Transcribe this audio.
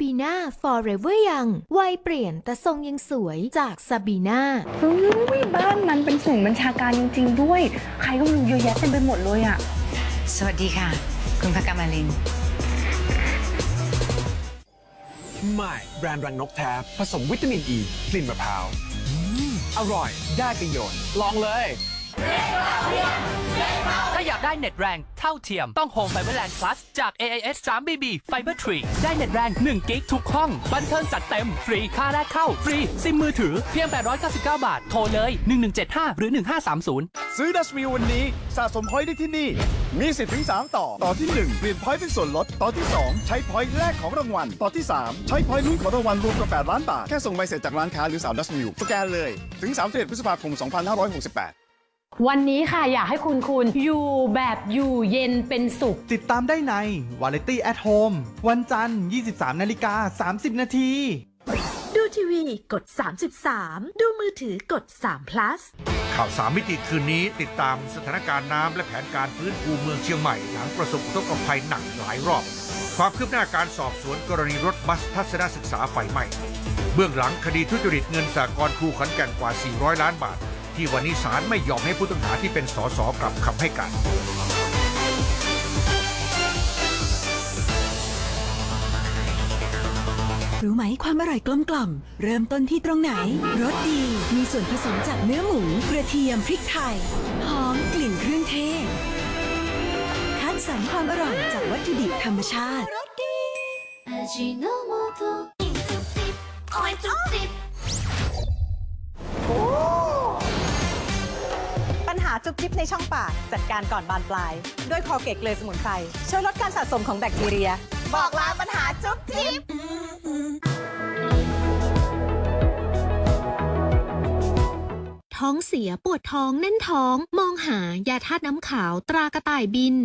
บีนา Forever Young วัยเปลี่ยนแต่ทรงยังสวยจากซาบีนาเฮ้ยบ้านมันเป็นศูนย์บัญชาการจริง ๆ ด้วย ใครก็ไม่รู้เยอะแยะเต็มไปหมดเลยอะ สวัสดีค่ะ คุณพกามาลิน ใหม่แบรนด์รังนกแท้ผสมวิตามินอ e, ีกลิ่นมะพร้าวอืมอร่อยได้ประโยชน์ลองเลย ถ้าอยากได้เน็ตแรงเท่าเทียม ต้อง Home Fiberland Plus จาก AIS 3BB Fiber 3ได้เน็ตแรง1กิกทุกห้อง บันเทิงจัดเต็ม ฟรี ค่าแรกเข้า ฟรี ซิมมือถือ เพียง 899 บาท โทรเลย 1175 หรือ 1530 ซื้อดัชมิววันนี้ สะสมพอยต์ได้ที่นี่ มีสิทธิ์ถึง3ต่อ ต่อที่ 1 เปลี่ยนพอยต์เป็นส่วนลด ต่อที่ 2 ใช้พอยต์แลกของรางวัล ต่อที่ 3 ใช้พอยต์ลุ้นของรางวัลรวมกว่า8ล้านบาท แค่ส่งใบเสร็จจากร้านค้าหรือสาวดัชมิวสแกนเลย ถึง31พฤษภาคม2568 วันนี้ค่ะอยากให้คุณคุณอยู่แบบอยู่เย็นเป็นสุข ติดตามได้ใน Variety at Home วันจันทร์ 23 นาฬิกา 30 นาที ดูทีวีกด 33 ดูมือถือกด3 plus ข่าวสามมิติคืนนี้ติดตามสถานการณ์น้ำและแผนการฟื้นฟูเมืองเชียงใหม่หลังประสบอุทกภัยหนักหลายรอบ ความคืบหน้าการสอบสวนกรณีรถบัสทัศนศึกษาไฟไหม้เบื้องหลังคดีทุจริตเงินสากลครูขอนแก่นกว่า 400 ล้านบาท ที่วันนี้ศาลไม่ยอมให้ผู้ต้องหาที่เป็นสสกลับคำให้การรู้ไหมความอร่อยกลมกล่อม เริ่มต้นที่ตรงไหนรสดี มีส่วนผสมจากเนื้อหมูกระเทียมพริกไทย หอมกลิ่นเครื่องเทศ คัดสรรความอร่อยจากวัตถุดิบธรรมชาติปัญหา จุ๊บจิ๊บในช่องปาก จัดการก่อนบานปลาย ด้วยคอเกตเกลือสมุนไพรช่วยลดการสะสมของแบคทีเรีย บอกลาปัญหาจุ๊บจิ๊บท้องเสียปวดท้องแน่นท้อง มองหายาธาตุน้ำขาวตรากระต่ายบิน